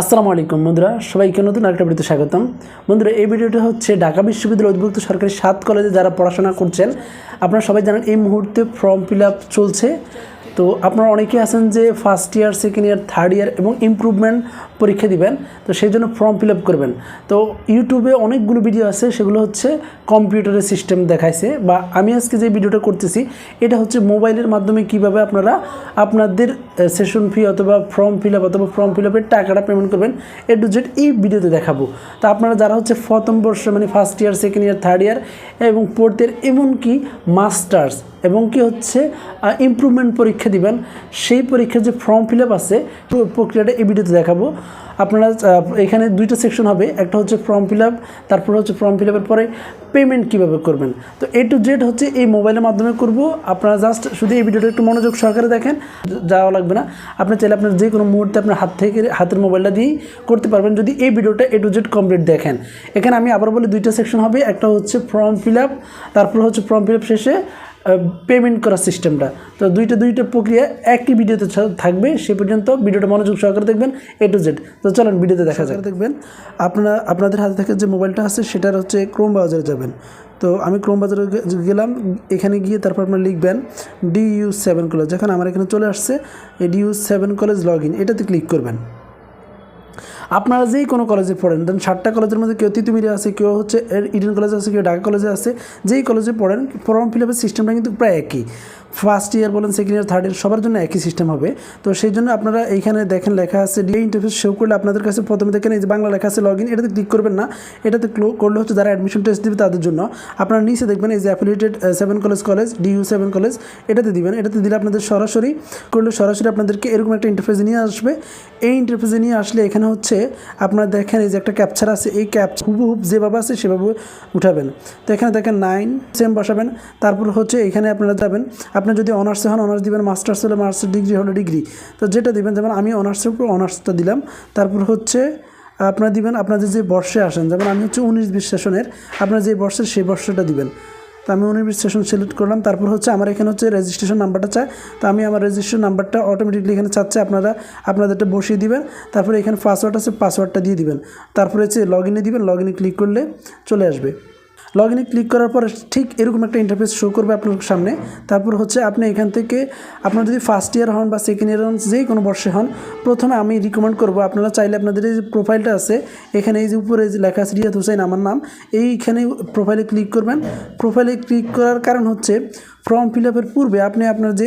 আসসালামু আলাইকুম বন্ধুরা, সবাইকে নতুন আরেকটা ভিডিওতে স্বাগতম। বন্ধুরা, এই ভিডিওটা হচ্ছে ঢাকা বিশ্ববিদ্যালয়ের অধিভুক্ত সরকারি সাত কলেজে যারা পড়াশোনা করছেন, আপনারা সবাই জানেন এই মুহূর্তে ফর্ম ফিল চলছে। তো আপনারা অনেকেই আছেন যে first year second year third year এবং ইমপ্রুভমেন্ট পরীক্ষা দিবেন, তো সেই জন্য ফর্ম ফিল করবেন। তো ইউটিউবে অনেকগুলো ভিডিও আছে, সেগুলো হচ্ছে কম্পিউটারের সিস্টেম দেখাইছে বা আমি আজকে যে ভিডিওটা করতেছি, এটা হচ্ছে মোবাইলের মাধ্যমে কীভাবে আপনারা আপনাদের সেশন ফি অথবা ফর্ম ফিল আপ অথবা ফর্ম ফিল আপের টাকাটা পেমেন্ট করবেন এ টু জেড এই ভিডিওতে দেখাবো। তো আপনারা যারা হচ্ছে প্রথম বর্ষ মানে first year second year third year এবং ফোর্থ ইয়ার এমনকি মাস্টার্স এবং কি হচ্ছে ইমপ্রুভমেন্ট পরীক্ষা দিবেন। সেই পরীক্ষার যে ফর্ম ফিল আছে পুরো প্রক্রিয়াটা এই ভিডিওতে দেখাবো। আপনারা এখানে দুইটা সেকশন হবে, একটা হচ্ছে ফর্ম ফিল আপ তারপর হচ্ছে ফর্ম ফিল আপের পরে পেমেন্ট কীভাবে করবেন। তো এ টু জেড হচ্ছে এই মোবাইলের মাধ্যমে করব। আপনারা জাস্ট শুধু এই ভিডিওটা একটু মনোযোগ সহকারে দেখেন, যাওয়া লাগবে না। আপনি চাইলে আপনার যে কোনো মুহূর্তে আপনার হাত থেকে, হাতের মোবাইলটা দিয়েই করতে পারবেন। যদি এই ভিডিওটা এ টু জেড কমপ্লিট দেখেন। এখানে আমি আবার বলি দুইটা সেকশন হবে, একটা হচ্ছে ফর্ম ফিল আপ তারপর হচ্ছে ফর্ম ফিল আপ শেষে পেমেন্ট করার সিস্টেমটা তো দুইটা দুইটা প্রক্রিয়া একই ভিডিওতে থাকবে, সে পর্যন্ত ভিডিওটা মনোযোগ সহকারে দেখবেন এ টু জেড তো চলেন ভিডিওতে দেখা যাক। দেখবেন আপনারা আপনাদের হাতে থেকে যে মোবাইলটা আছে, সেটার হচ্ছে ক্রোম ব্রাউজারে যাবেন। তো আমি ক্রোম বাজারে গেলাম, এখানে গিয়ে তারপর আপনারা লিখবেন ডি ইউ সেভেন কলেজ যখন আমার এখানে চলে আসছে এই D U seven college log in এটাতে ক্লিক করবেন। আপনারা যেই কোনো কলেজে পড়েন দেন সাতটা কলেজের মধ্যে কেউ তিতুমিরে আছে, কেউ হচ্ছে ইডেন কলেজে আছে, কেউ ঢাকা কলেজে আছে, যেই কলেজে পড়েন ফর্ম ফিল আপের সিস্টেমটা কিন্তু প্রায় একই। ফার্স্ট ইয়ার বলেন সেকেন্ড ইয়ার থার্ড ইয়ার সবার জন্য একই সিস্টেম হবে। তো সেই জন্য আপনারা এইখানে দেখেন লেখা আছে ডিএ ইন্টারফেস শো করলে আপনাদের কাছে প্রথমে দেখেন এই যে বাংলা লেখা আছে লগ ইন এটাতে ক্লিক করবেন না। এটাতে ক্লো- করলে হচ্ছে যারা অ্যাডমিশন টেস্ট দিবে তাদের জন্য। আপনারা নিচে দেখবেন এই যে affiliated seven college college DU seven college এটাতে দিবেন। এটাতে দিলে আপনাদের সরাসরি, করলে সরাসরি আপনাদেরকে এরকম একটা ইন্টারফেস নিয়ে আসবে। এই ইন্টারফেসে নিয়ে আসলে এখানে হচ্ছে আপনারা দেখেন এই যে একটা ক্যাপচার আছে, এই ক্যাপ হুবহুব যেভাবে আছে সেভাবে উঠাবেন। তো এখানে দেখেন নাইন সেম বসাবেন। তারপর হচ্ছে এখানে আপনারা যাবেন। আপনার যদি অনার্সে হন, অনার্স দিবেন, মাস্টার্স হলে মাস্টার ডিগ্রি হলে ডিগ্রি। তো যেটা দিবেন, যেমন আমি অনার্সের উপর অনার্সটা দিলাম। তারপর হচ্ছে আপনারা দিবেন, আপনাদের যে বর্ষে আসেন, যেমন আমি হচ্ছে উনিশ বিশ সেশনের, আপনারা যে বর্ষের সেই বর্ষটা দিবেন। তো আমি উনিশ সেশন সিলেক্ট করলাম, তারপর হচ্ছে আমার এখানে হচ্ছে রেজিস্ট্রেশন নাম্বারটা চায় তো আমি আমার রেজিস্ট্রেশন নাম্বারটা অটোমেটিকলি এখানে চাচ্ছে, আপনারা, আপনাদেরটা বসিয়ে দিবেন। তারপরে এখানে পাসওয়ার্ড আছে পাসওয়ার্ডটা দিয়ে দিবেন। তারপরে হচ্ছে লগ ইনে দিবেন লগ ইনে ক্লিক করলে চলে আসবে। লগ ইনে ক্লিক করার পর ঠিক এরকম একটা ইন্টারফেস শো করবে আপনার সামনে। তারপর হচ্ছে আপনি এখান থেকে, আপনার যদি ফার্স্ট ইয়ার হন বা সেকেন্ড ইয়ার হন যেই কোনো বর্ষে হন, প্রথমে আমি রিকমেন্ড করব, আপনারা চাইলে আপনাদের এই যে প্রোফাইলটা আছে, এখানে এই যে উপরে যে লেখা আছে রিয়াদ হোসেন আমার নাম, এইখানে প্রোফাইলে ক্লিক করবেন। প্রোফাইলে ক্লিক করার কারণ হচ্ছে ফর্ম ফিল আপের পূর্বে আপনি আপনার যে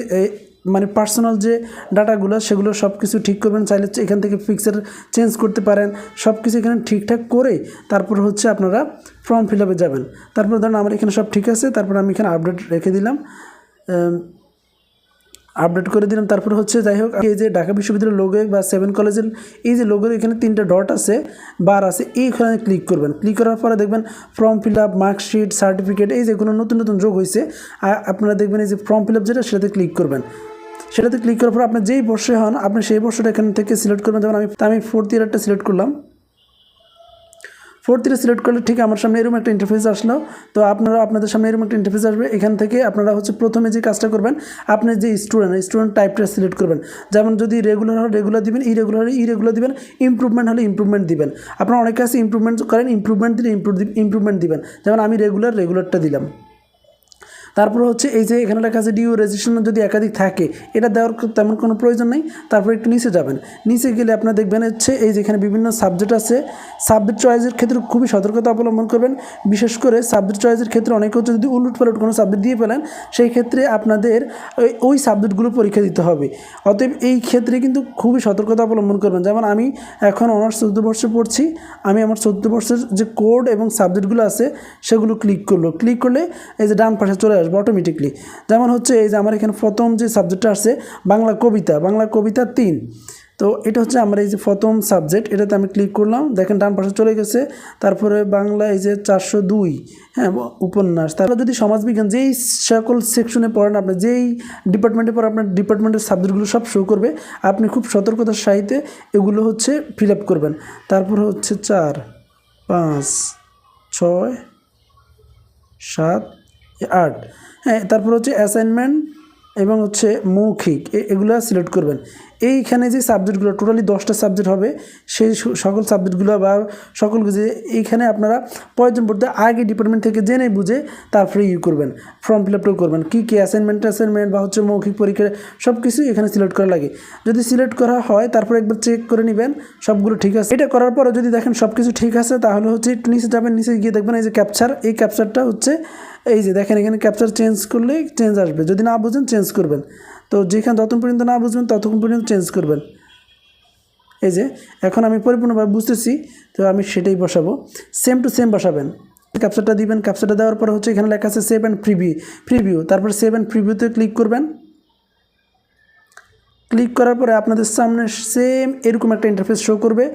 মানে পার্সোনাল যে ডাটাগুলো সেগুলো সব কিছু ঠিক করবেন, চাইলে এখান থেকে পিকচার চেঞ্জ করতে পারেন সব কিছু এখানে ঠিকঠাক করে তারপর হচ্ছে আপনারা ফর্ম ফিল আপে যাবেন। তারপর ধরুন আমার এখানে সব ঠিক আছে, তারপর আমি এখানে আপডেট রেখে দিলাম আপডেট করে দিলাম, তারপর হচ্ছে যাই হোক, এই যে ঢাকা বিশ্ববিদ্যালয়ের লোগো বা সেভেন কলেজের এই যে লোগোর এখানে তিনটা ডট আছে বার আছে, এইখানে ক্লিক করবেন। ক্লিক করার পরে দেখবেন form fill up marksheet certificate এই যেগুলো নতুন নতুন যোগ হয়েছে আপনারা দেখবেন এই যে ফর্ম ফিল আপ যেটা, সেটাতে ক্লিক করবেন। সেটাতে ক্লিক করার পর আপনি যেই বর্ষে হন, আপনি সেই বর্ষটা এখান থেকে সিলেক্ট করবেন। যেমন আমি আমি ফোর্থ ইয়ারটা সিলেক্ট করলাম। ফোর্থ ইয়ার সিলেক্ট করলে ঠিক আমার সামনে এরকম একটা ইন্টারফেস আসলো। তো আপনারা আপনাদের সামনে এরকম একটা ইন্টারফেস আসবে। এখান থেকে আপনারা হচ্ছে প্রথমে যে কাজটা করবেন, আপনি যে স্টুডেন্ট স্টুডেন্ট টাইপটা সিলেক্ট করবেন। যেমন যদি রেগুলার হলে রেগুলার দিবেন ইরেগুলার হলে ইরেগুলার দিবেন ইম্প্রুভমেন্ট হলে ইম্প্রুভমেন্ট দিবেন। আপনারা অনেকে আছে ইম্প্রুভমেন্ট করেন ইম্প্রুভমেন্ট দিলে ইমপ্রুভমেন্ট দিবেন। যেমন আমি রেগুলার রেগুলারটা দিলাম। তারপর হচ্ছে এই যে এখানে লেখা আছে ডিউ রেজিস্ট্রেশন যদি একাধিক থাকে, এটা দেওয়ার তেমন কোনো প্রয়োজন নেই। তারপর একটু নিচে যাবেন। নিচে গেলে আপনারা দেখবেন হচ্ছে এই যে এখানে বিভিন্ন সাবজেক্ট আছে। সাবজেক্ট চয়েসের ক্ষেত্রে খুবই সতর্কতা অবলম্বন করবেন। বিশেষ করে সাবজেক্ট চয়েসের ক্ষেত্রে অনেকে হচ্ছে যদি উলট পালট কোনো সাবজেক্ট দিয়ে ফেলেন, সেই ক্ষেত্রে আপনাদের ওই সাবজেক্টগুলো পরীক্ষা দিতে হবে। অতএব এই ক্ষেত্রে কিন্তু খুবই সতর্কতা অবলম্বন করবেন। যেমন আমি এখন অনার্স চোদ্দ বর্ষে পড়ছি। আমি আমার চোদ্দ বর্ষের যে কোড এবং সাবজেক্টগুলো আছে, সেগুলো ক্লিক করল। ক্লিক করলে এই যে ডান পাশে চলে আসবে অটোমেটিকলি যেমন হচ্ছে এই যে আমার এখানে প্রথম যে সাবজেক্টটা আছে বাংলা কবিতা। বাংলা কবিতা তিন। তো এটা হচ্ছে আমার এই যে প্রথম সাবজেক্ট এটাতে আমি ক্লিক করলাম। দেখেন ডান পাশে চলে গেছে। তারপরে বাংলা এই যে চারশো দুই। হ্যাঁ উপন্যাস। তারপর যদি সমাজবিজ্ঞান, যেই সকল সেকশনে পড়েন আপনি, যেই ডিপার্টমেন্টে পড়েন আপনার ডিপার্টমেন্টের সাবজেক্টগুলো সব শো করবে। আপনি খুব সতর্কতার সাহিত্যে এগুলো হচ্ছে ফিল আপ করবেন। তারপর হচ্ছে চার, পাঁচ, ছয়, সাত আট হ্যাঁ তারপর হচ্ছে অ্যাসাইনমেন্ট এবং হচ্ছে মৌখিক এগুলো সিলেক্ট করবেন। এইখানে যে সাবজেক্টগুলো টোটালি দশটা সাবজেক্ট হবে, সেই সকল সাবজেক্টগুলো বা সকল কিছু এইখানে আপনারা প্রয়োজন পড়তে আগে ডিপার্টমেন্ট থেকে জেনে বুঝে তারপরে ইউ করবেন ফর্ম ফিল আপটাও করবেন, কী কী অ্যাসাইনমেন্ট অ্যাসাইনমেন্ট বা হচ্ছে মৌখিক পরীক্ষা সব কিছু এখানে সিলেক্ট করা লাগে। যদি সিলেক্ট করা হয়, তারপর একবার চেক করে নেবেন, সবগুলো ঠিক আছে। এটা করার পরে যদি দেখেন সব কিছু ঠিক আছে, তাহলে হচ্ছে একটু নিচে যাবেন, নিচে গিয়ে দেখবেন এই যে ক্যাপচার এই ক্যাপচারটা হচ্ছে, এই যে দেখেন এখানে ক্যাপচার চেঞ্জ করলেই চেঞ্জ আসবে। যদি না বুঝেন চেঞ্জ করবেন। তো যেখানে যতক্ষণ পর্যন্ত না বুঝবেন, ততক্ষণ পর্যন্ত চেঞ্জ করবেন। এই যে, এখন আমি পরিপূর্ণভাবে বুঝতেছি, তো আমি সেটাই বসাবো। সেম টু সেম বসাবেন। ক্যাপচারটা দিবেন ক্যাপচারটা দেওয়ার পর হচ্ছে এখানে লেখা আছে সেভ অ্যান্ড প্রিভিউ প্রিভিউ তারপর সেভ অ্যান্ড প্রিভিউতে ক্লিক করবেন। ক্লিক করার পরে আপনাদের সামনে সেম এরকম একটা ইন্টারফেস শো করবে।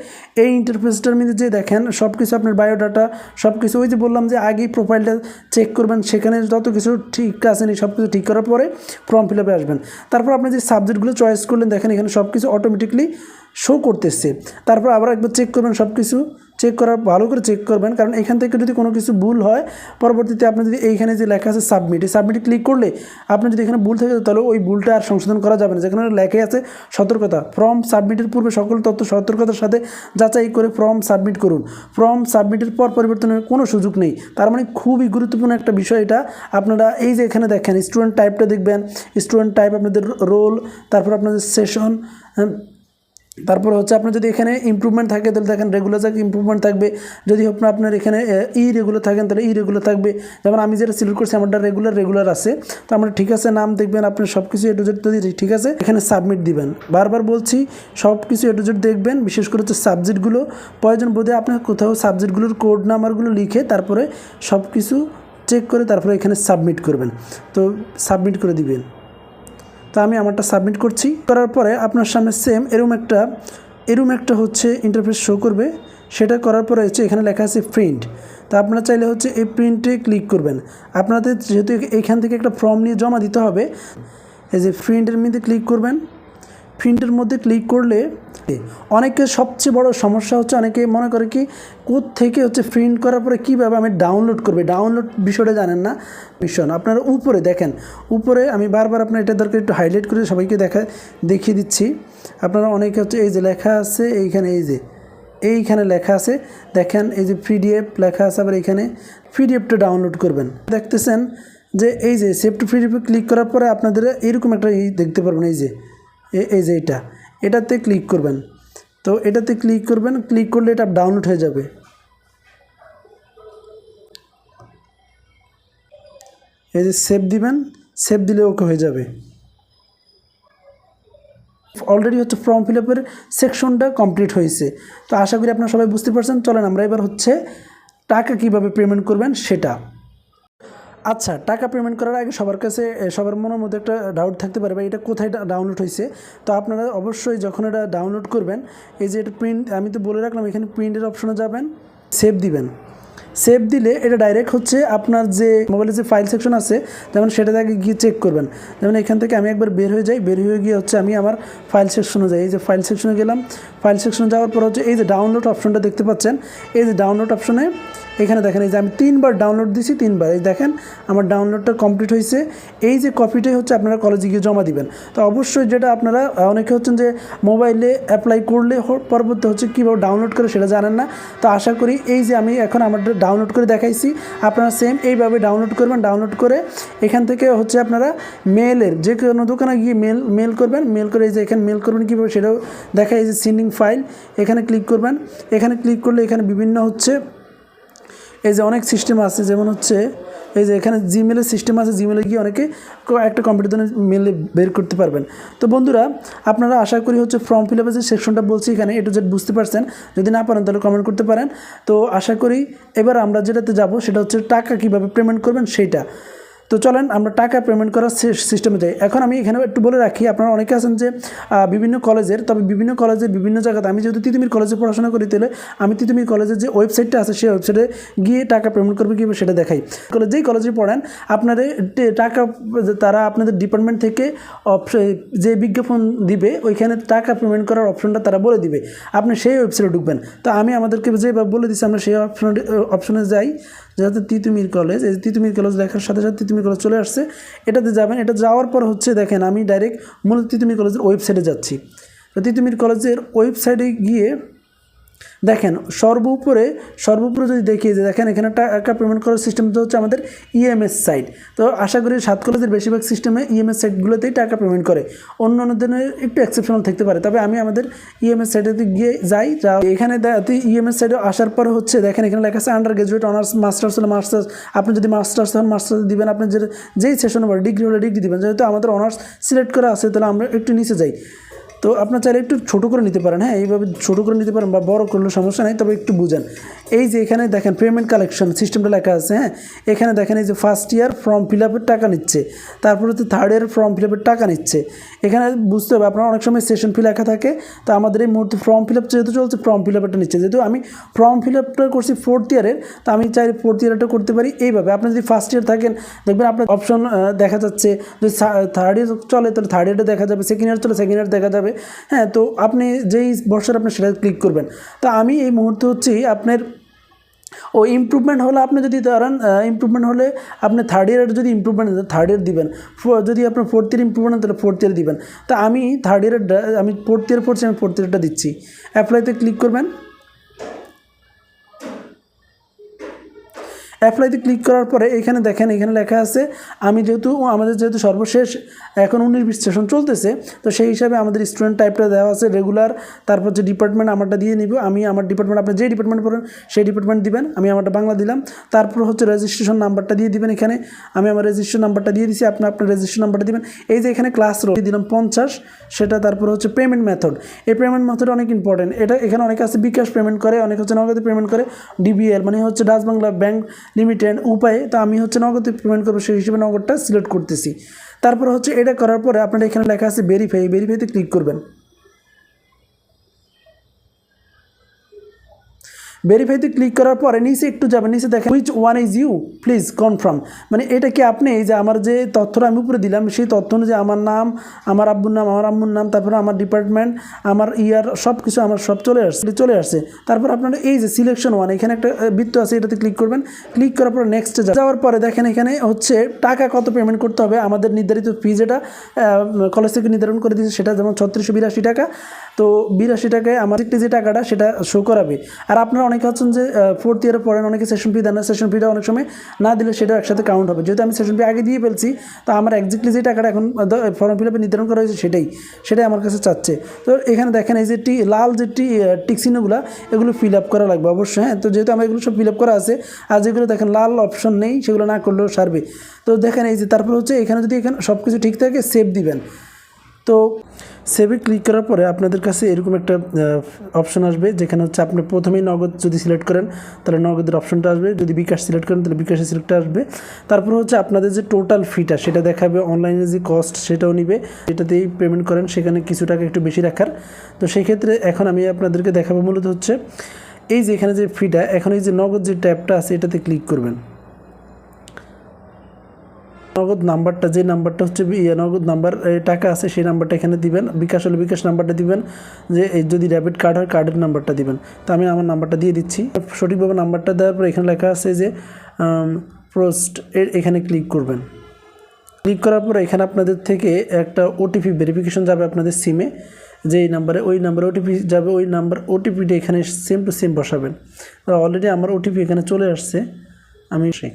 এই ইন্টারফেসটার মধ্যে যে দেখেন সব কিছু আপনার বায়োডাটা সব কিছু ওই যে বললাম যে আগেই প্রোফাইলটা চেক করবেন, সেখানে যত কিছু ঠিক আছে নি সব কিছু ঠিক করার পরে ফর্ম ফিল আপে আসবেন। তারপর আপনি যে সাবজেক্টগুলো চয়েস করলেন, দেখেন এখানে সব কিছু অটোমেটিকলি শো করতেছে। তারপর আবার একবার চেক করবেন সব কিছু চেক করার, ভালো করে চেক করবেন। কারণ এখান থেকে যদি কোনো কিছু ভুল হয়, পরবর্তীতে আপনি যদি এইখানে যে লেখা আছে সাবমিট এই সাবমিটে ক্লিক করলে আপনার যদি এখানে ভুল থাকে, তাহলে ওই ভুলটা আর সংশোধন করা যাবে না। যেখানে লেখা আছে সতর্কতা ফর্ম সাবমিটের পূর্বে সকল তথ্য সতর্কতার সাথে যাচাই করে ফর্ম সাবমিট করুন। ফর্ম সাবমিটের পর পরিবর্তনের কোনো সুযোগ নেই। তার মানে খুবই গুরুত্বপূর্ণ একটা বিষয় এটা। আপনারা এই যে এখানে দেখেন স্টুডেন্ট টাইপটা দেখবেন। স্টুডেন্ট টাইপ আপনাদের রোল তারপর আপনাদের সেশন তারপর হচ্ছে আপনার যদি এখানে ইমপ্রুভমেন্ট থাকে, তাহলে দেখেন রেগুলার থাকে ইমপ্রুভমেন্ট থাকবে। যদি আপনার আপনার এখানে ই রেগুলার থাকেন, তাহলে ই রেগুলার থাকবে। যেমন আমি যেটা সিলেক্ট করছি, আমারটা রেগুলার রেগুলার আছে। তো আমরা ঠিক আছে, নাম দেখবেন, আপনার সব কিছু এ টু জেড যদি ঠিক আছে, এখানে সাবমিট দিবেন। বারবার বলছি সব কিছু এ টু জেড দেখবেন, বিশেষ করে হচ্ছে সাবজেক্টগুলো প্রয়োজন বোধে আপনার কোথাও সাবজেক্টগুলোর কোড নাম্বারগুলো লিখে, তারপরে সব কিছু চেক করে, তারপরে এখানে সাবমিট করবেন। তো সাবমিট করে দিবেন। তো আমি আমারটা সাবমিট করছি। করার পরে আপনার সামনে সেম এরম একটা এরম একটা হচ্ছে ইন্টারফেস শো করবে। সেটা করার পরে হচ্ছে এখানে লেখা আছে প্রিন্ট তো আপনারা চাইলে হচ্ছে এই প্রিন্টে ক্লিক করবেন। আপনাদের যেহেতু এখান থেকে একটা ফর্ম নিয়ে জমা দিতে হবে, এই যে প্রিন্টের মধ্যে ক্লিক করবেন। প্রিন্টের মধ্যে ক্লিক করলে অনেকের সবচেয়ে বড় সমস্যা হচ্ছে অনেকে মনে করে কি থেকে হচ্ছে প্রিন্ট করার পরে কীভাবে আমি ডাউনলোড করবে? ডাউনলোড বিষয়টা জানেন না? ভীষণ আপনারা উপরে দেখেন, উপরে আমি বারবার আপনার এটা দরকার একটু হাইলাইট করে সবাইকে দেখা, দেখিয়ে দিচ্ছি। আপনারা অনেকে হচ্ছে এই যে লেখা আছে, এইখানে এই যে, এইখানে লেখা আছে, দেখেন এই যে পিডিএফ লেখা আছে, আবার এইখানে পিডিএফটা ডাউনলোড করবেন। দেখতেছেন যে এই যে সেভ টু পিডিএফে ক্লিক করার পরে আপনাদের এরকম একটা দেখতে পারবেন, এই যে এই যে এটা। এটাতে ক্লিক করবেন। তো এটাতে ক্লিক করবেন ক্লিক করলে এটা ডাউনলোড হয়ে যাবে। এই যে সেভ দিবেন সেভ দিলে ওকে হয়ে যাবে। অলরেডি হচ্ছে ফর্ম ফিল আপের সেকশনটা কমপ্লিট হয়েছে। তো আশা করি আপনারা সবাই বুঝতে পারছেন। চলেন আমরা এবার হচ্ছে টাকা কীভাবে পেমেন্ট করবেন সেটা। আচ্ছা টাকা পেমেন্ট করার আগে সবার কাছে সবার মনের মধ্যে একটা ডাউট থাকতে পারে বা এটা কোথায় ডাউনলোড হয়েছে? তো আপনারা অবশ্যই যখন এটা ডাউনলোড করবেন, এই যে এটা প্রিন্ট আমি তো বলে রাখলাম, এখানে প্রিন্টের অপশনে যাবেন সেভ দিবেন। সেভ দিলে এটা ডাইরেক্ট হচ্ছে আপনার যে মোবাইলের যে ফাইল সেকশন আছে, যেমন সেটা আগে গিয়ে চেক করবেন। যেমন এখান থেকে আমি একবার বের হয়ে যাই, বের হয়ে গিয়ে হচ্ছে আমি আমার ফাইল সেকশনে যাই। এই যে ফাইল সেকশনে গেলাম ফাইল সেকশনে যাওয়ার পর হচ্ছে এই যে ডাউনলোড অপশনটা দেখতে পাচ্ছেন, এই যে ডাউনলোড অপশনে এখানে দেখেন, এই যে আমি তিনবার ডাউনলোড দিছি, তিনবার। এই দেখেন, আমার ডাউনলোডটা কমপ্লিট হয়েছে এই যে কপিটাই হচ্ছে আপনারা কলেজে গিয়ে জমা দিবেন। তো অবশ্যই যেটা আপনারা অনেকে হচ্ছেন যে মোবাইলে অ্যাপ্লাই করলে পরবর্তী হচ্ছে কীভাবে ডাউনলোড করে সেটা জানেন না। তো আশা করি এই যে আমি এখন আমার ডাউনলোড করে দেখাইছি, আপনারা সেম এইভাবে ডাউনলোড করবেন ডাউনলোড করে এখান থেকে হচ্ছে আপনারা মেলের যে কোনো দোকানে গিয়ে মেল মেল করবেন। মেল করে এই যে এখানে মেল করবেন কীভাবে সেটাও দেখা এই যে সিন্ডিং ফাইল এখানে ক্লিক করবেন। এখানে ক্লিক করলে এখানে বিভিন্ন হচ্ছে এই যে অনেক সিস্টেম আছে, যেমন হচ্ছে, এই যে এখানে জিমেলের সিস্টেম আছে জিমেলে গিয়ে অনেকে একটা কম্পিউটার মেলে বের করতে পারবেন। তো বন্ধুরা, আপনারা আশা করি হচ্ছে ফর্ম ফিল আপের যে সেকশনটা বলছি এখানে এটু জেড বুঝতে পারছেন। যদি না পারেন, তাহলে কমেন্ট করতে পারেন। তো আশা করি, এবার আমরা যেটাতে যাব, সেটা হচ্ছে টাকা কীভাবে পেমেন্ট করবেন, সেইটা। তো চলেন আমরা টাকা পেমেন্ট করার সিস্টেমে যাই। এখন আমি এখানে একটু বলে রাখি, আপনারা অনেকে আছেন যে বিভিন্ন কলেজের তবে বিভিন্ন কলেজের বিভিন্ন জায়গাতে আমি যেহেতু তিতুমির কলেজে পড়াশোনা করি, তাহলে আমি তিতুমির কলেজের যে ওয়েবসাইটটা আছে, সেই ওয়েবসাইটে গিয়ে টাকা পেমেন্ট করবে কীভাবে সেটা দেখাই। কলেজ যেই কলেজে পড়েন, আপনাদের টাকা, তারা আপনাদের ডিপার্টমেন্ট থেকে যে বিজ্ঞাপন দিবে, ওইখানে টাকা পেমেন্ট করার অপশনটা তারা বলে দিবে। আপনি সেই ওয়েবসাইটে ঢুকবেন। তো আমি আমাদেরকে যেভাবে বলে দিচ্ছি আমরা সেই অপশনে অপশনে যাই। যাতে তিতুমির কলেজ এই যে তিতুমির কলেজ দেখার সাথে সাথে তিতুমির কলেজ চলে আসছে। এটাতে যাবেন। এটা যাওয়ার পর হচ্ছে দেখেন, আমি ডাইরেক্ট মূলত তিতুমির কলেজের ওয়েবসাইটে যাচ্ছি। তো তিতুমির কলেজের ওয়েবসাইটে গিয়ে দেখেন, সর্বোপরে সর্বোপরে যদি দেখি যে দেখেন, এখানে টাকা পেমেন্ট করার সিস্টেমটা হচ্ছে আমাদের ইএমএস সাইট তো আশা করি সাত কলেজের বেশিরভাগ সিস্টেমে ইএমএস সাইটগুলোতেই টাকা পেমেন্ট করে। অন্য অন্য একটু এক্সেপশনাল থাকতে পারে। তবে আমি আমাদের ইএমএস সাইটেতে গিয়ে যাই, যা এখানে ইএমএস সাইটে আসার পরে হচ্ছে দেখেন, এখানে লেখা আছে আন্ডার গ্রাজুয়েট অনার্স মাস্টার্স হলে মাস্টার্স আপনি যদি মাস্টার্স হন মাস্টার্স দিবেন, আপনি যে যেই সেশন ডিগ্রি হলে ডিগ্রি দিবেন। যেহেতু আমাদের অনার্স সিলেক্ট করা আছে, তাহলে আমরা একটু নিচে যাই। তো আপনার চাইলে একটু ছোটো করে নিতে পারেন। হ্যাঁ এইভাবে ছোটো করে নিতে পারেন বা বড় করলে সমস্যা নেই, তবে একটু বুঝেন। এই যে এখানে দেখেন পেমেন্ট কালেকশন সিস্টেমটা লেখা আছে হ্যাঁ? এখানে দেখেন এই যে ফার্স্ট ইয়ার ফর্ম ফিল আপের টাকা নিচ্ছে, তারপরে হচ্ছে থার্ড ইয়ার ফর্ম ফিল আপের টাকা নিচ্ছে। এখানে বুঝতে হবে, আপনার অনেক সময় সেশন ফি লেখা থাকে, তো আমাদের এই মুহূর্তে ফর্ম ফিল আপ যেহেতু চলছে ফর্ম ফিল আপটা নিচ্ছে। যেহেতু আমি ফর্ম ফিল আপটা করছি ফোর্থ ইয়ারের তো আমি চাই ফোর্থ ইয়ারটা করতে পারি এইভাবে। আপনি যদি ফার্স্ট ইয়ার থাকেন, দেখবেন আপনার অপশন দেখা যাচ্ছে যদি থার্ড ইয়ার চলে, তাহলে থার্ড ইয়ারটা দেখা যাবে সেকেন্ড ইয়ার চলে সেকেন্ড ইয়ার দেখা যাবে। হ্যাঁ তো আপনি যেই বছর আপনি সেটা ক্লিক করবেন। তো আমি এই মুহূর্তে হচ্ছে আপনার ও ইম্প্রুভমেন্ট হলে আপনি যদি ধরেন ইম্প্রুভমেন্ট হলে আপনি থার্ড ইয়ারের যদি ইম্প্রুভমেন্ট থার্ড ইয়ার দেবেন। যদি আপনার ফোর্থ ইয়ার ইম্প্রুভমেন্ট তাহলে ফোর্থ ইয়ার দেবেন। তা আমি থার্ড ইয়ারের আমি ফোর্থ ইয়ার পড়ছি, আমি ফোর্থ ইয়ারটা দিচ্ছি। অ্যাপ্লাইতে ক্লিক করবেন। অ্যাপ্লাইতে ক্লিক করার পরে এখানে দেখেন, এখানে লেখা আছে, আমি যেহেতু আমাদের যেহেতু সর্বশেষ, এখন উনিশ বিশ সেশন চলতেছে, তো সেই হিসাবে আমাদের স্টুডেন্ট টাইপটা দেওয়া আছে রেগুলার তারপর যে ডিপার্টমেন্ট আমারটা দিয়ে নিব, আমি আমার ডিপার্টমেন্ট আপনি যে ডিপার্টমেন্ট পড়েন, সেই ডিপার্টমেন্ট দিবেন, আমি আমারটা বাংলা দিলাম, তারপর হচ্ছে রেজিস্ট্রেশন নাম্বারটা দিয়ে দিবেন এখানে, আমি আমার রেজিস্ট্রেশন নাম্বারটা দিয়ে দিছি, আপনি আপনার রেজিস্ট্রেশন নাম্বারটা দিবেন, এই যে এখানে ক্লাস রোল দিলাম পঞ্চাশ, সেটা তারপর হচ্ছে পেমেন্ট মেথড এই পেমেন্ট মেথড অনেক ইম্পর্টেন্ট এটা এখানে অনেকে আছে, বিকাশ পেমেন্ট করে, অনেক হচ্ছে নগদে পেমেন্ট করে ডিবিএল মানে হচ্ছে ডাচ বাংলা ব্যাংক লিমিটেড উপায়ে, তো আমি হচ্ছে নগদে পেমেন্ট করব, সেই হিসেবে নগদটা সিলেক্ট করতেছি। তারপর হচ্ছে এটা করার পরে আপনার এখানে লেখা আছে ভেরিফাই ভেরিফাইতে ক্লিক করবেন। ভেরিফাইতে ক্লিক করার পরে নিচে একটু যাবেন নিচে দেখেন which one is you please confirm মানে এটা কি আপনি এই যে আমার যে তথ্যটা আমি উপরে দিলাম, সেই তথ্য অনুযায়ী আমার নাম, আমার আব্বুর নাম, আমার আম্মুর নাম, তারপরে আমার ডিপার্টমেন্ট আমার ইয়ার সব কিছু আমার সব চলে আসছে চলে আসছে। তারপর আপনার এই যে সিলেকশন ওয়ান এখানে একটা বৃত্ত আছে, এটাতে ক্লিক করবেন। ক্লিক করার পরে নেক্সটে যাওয়ার পরে দেখেন এখানে হচ্ছে টাকা কত পেমেন্ট করতে হবে, আমাদের নির্ধারিত ফি যেটা কলেজ থেকে নির্ধারণ করে দিয়েছে, সেটা যেমন ছত্রিশশো বিরাশি টাকা। তো বিরাশি টাকায় আমার একটি যে টাকাটা, সেটা শো করাবে। আর আপনারা অনেকে হচ্ছেন যে ফোর্থ ইয়ারে পড়েন, অনেকে সেশন ফি দেন না সেশন ফিটা অনেক সময় না দিলে সেটা একসাথে কাউন্ট হবে। যেহেতু আমি সেশন ফি আগে দিয়ে ফেলছি, তো আমার এক্স্যাক্টলি যে টাকাটা এখন ফর্ম ফিল আপে নির্ধারণ করা হয়েছে সেটাই সেটাই আমার কাছে চাচ্ছে। তো এখানে দেখেন এই যে টি, লাল যে টি টিক এগুলো ফিল আপ করা লাগবে অবশ্যই হ্যাঁ। তো যেহেতু আমার এগুলো সব ফিল আপ করা আছে, আর যেগুলো দেখেন লাল অপশন নেই, সেগুলো না করলেও সারবে। তো দেখেন এই যে, তারপর হচ্ছে এখানে যদি এখানে সব কিছু ঠিক থাকে সেভ দিবেন। তো সেভে ক্লিক করার পরে আপনাদের কাছে এরকম একটা অপশন আসবে, যেখানে হচ্ছে আপনি প্রথমেই নগদ যদি সিলেক্ট করেন, তাহলে নগদের অপশনটা আসবে। যদি বিকাশ সিলেক্ট করেন, তাহলে বিকাশের সিলেক্টটা আসবে। তারপর হচ্ছে আপনাদের যে টোটাল ফিটা সেটা দেখাবে অনলাইনে যে কস্ট সেটাও নিবে। যেটাতেই পেমেন্ট করেন, সেখানে কিছু টাকা একটু বেশি রাখার। তো সেই ক্ষেত্রে এখন আমি আপনাদেরকে দেখাবো মূলত হচ্ছে, এই যে এখানে যে ফিটা এখন এই যে নগদ যে ট্যাবটা আছে, এটাতে ক্লিক করবেন। নগদ নাম্বারটা, যে নাম্বারটা হচ্ছে নগদ নাম্বার টাকা আছে, সেই নাম্বারটা এখানে দিবেন। বিকাশ হলে বিকাশ নাম্বারটা দিবেন। যে যদি ডেবিট কার্ড হয় কার্ডের নাম্বারটা দিবেন। তো আমি আমার নাম্বারটা দিয়ে দিচ্ছি। সঠিকভাবে নাম্বারটা দেওয়ার পর এখানে লেখা আছে যে পোস্ট এখানে ক্লিক করবেন। ক্লিক করার পর এখানে আপনাদের থেকে একটা ওটিপি ভেরিফিকেশন যাবে আপনাদের সিমে যে এই নাম্বারে, ওই নাম্বারে ওটিপি যাবে, ওই নাম্বার ওটিপিটা এখানে সেম টু সেম বসাবেন। অলরেডি আমার ওটিপি এখানে চলে আসছে। আমি সেই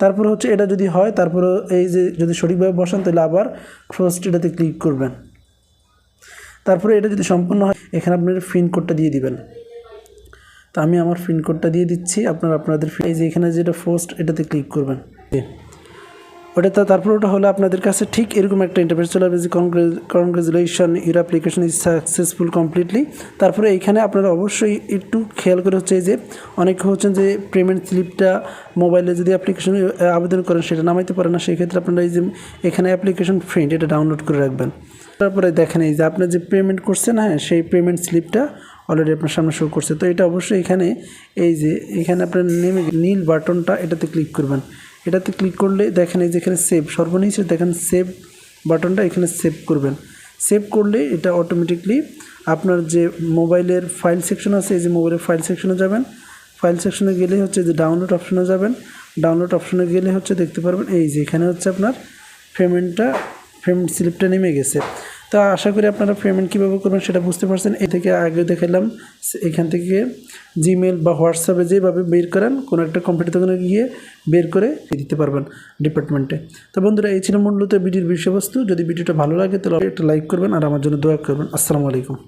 তারপর হচ্ছে এটা যদি হয়, তারপর এই যে যদি সঠিকভাবে বসান, তাহলে আবার ফার্স্ট এটাতে ক্লিক করবেন। তারপরে এটা যদি সম্পূর্ণ হয়, এখানে আপনার ফিন কোডটা দিয়ে দিবেন। তো আমি আমার ফিন কোডটা দিয়ে দিচ্ছি, আপনার আপনাদের এই যে এখানে যেটা ফার্স্ট এটাতে ক্লিক করবেন। ওটা তো তারপর ওটা হলো আপনাদের কাছে ঠিক এরকম একটা ইন্টারফেস চলে আসবে যে congratulation your application is successful completely তারপরে এইখানে আপনারা অবশ্যই একটু খেয়াল করে হচ্ছে যে অনেকে হচ্ছেন যে পেমেন্ট স্লিপটা মোবাইলে যদি অ্যাপ্লিকেশন আবেদন করেন সেটা নামাইতে পারে না সেই ক্ষেত্রে আপনারা এই যে এখানে অ্যাপ্লিকেশন ফ্রেন্ড এটা ডাউনলোড করে রাখবেন। তারপরে দেখেন এই যে আপনার যে পেমেন্ট করছেন হ্যাঁ সেই পেমেন্ট স্লিপটা অলরেডি আপনার সামনে শো করছে। তো এটা অবশ্যই এখানে এই যে এখানে আপনার নেমে নীল বাটনটা এটাতে ক্লিক করবেন। এটাতে ক্লিক করলে দেখেন এই যেখানে সেভ সর্বনিচে দেখেন সেভ বাটনটা এখানে সেভ করবেন। সেভ করলে এটা অটোমেটিকলি আপনার যে মোবাইলের ফাইল সেকশন আছে, এই যে মোবাইলের ফাইল সেকশনে যাবেন। ফাইল সেকশনে গেলে হচ্ছে যে ডাউনলোড অপশনে যাবেন। ডাউনলোড অপশনে গেলে হচ্ছে দেখতে পারবেন, এই যে এখানে হচ্ছে আপনার পেমেন্টটা পেমেন্ট স্লিপটা নেমে গেছে। তো আশা করি আপনারা পেমেন্ট কীভাবে করবেন সেটা বুঝতে পারছেন। এ থেকে আগে দেখালাম এখান থেকে জিমেল বা হোয়াটসঅ্যাপে যেভাবে বের করেন, কোনো একটা কম্পিউটার দোকানে গিয়ে বের করে দিতে পারবেন ডিপার্টমেন্টে তো বন্ধুরা, এই ছিল মূলত ভিডিওর বিষয়বস্তু। যদি ভিডিওটা ভালো লাগে, তাহলে একটা লাইক করবেন আর আমার জন্য দোয়া করবেন। আসসালামু আলাইকুম।